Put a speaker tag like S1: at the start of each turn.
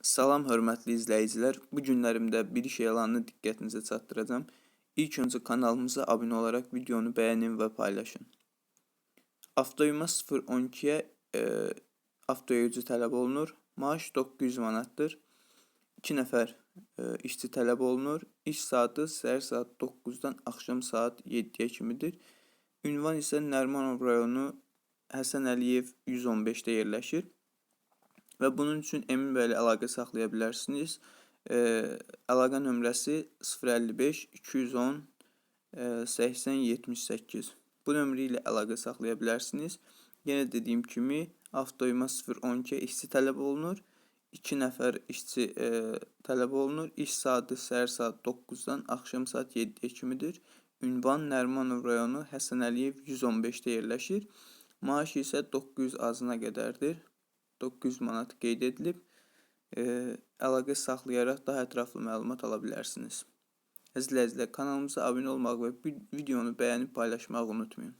S1: Salam hörmətli izləyicilər. Bu günlərimdə bir iş elanını diqqətinizə çatdıracağam. İlk öncə kanalımıza abunə olaraq videonu bəyənin və paylaşın. Avtoyuma 012-yə e, avtoyucu tələb olunur. Maaş 900 manatdır. 2 nəfər e, işçi tələb olunur. İş saatı səhər saat 9-dan axşam saat 7-yə kimidir. Ünvan isə Nərmanov rayonu Həsən Əliyev 115-də yerləşir. Və bunun üçün Emin bəylə əlaqə saxlaya bilərsiniz. E, əlaqə nömrəsi 055 210 e, 80 78. Bu nömrə ilə əlaqə saxlaya bilərsiniz. Yenə dediyim kimi avtoyuma 012 işçi tələb olunur. 2 nəfər işçi e, tələb olunur. İş saatı səhər saat 9-dan axşam saat 7-yə kimidir. Ünvan Nərmanov rayonu Həsən Əliyev 115-də yerləşir. Maaş isə 900 azına qədərdir. 900 manat qeyd edilib. E, əlaqə saxlayaraq daha ətraflı məlumat ala bilərsiniz. Əzizləyicilər, kanalımıza abunə olmağı və videonu bəyənib paylaşmağı unutmayın.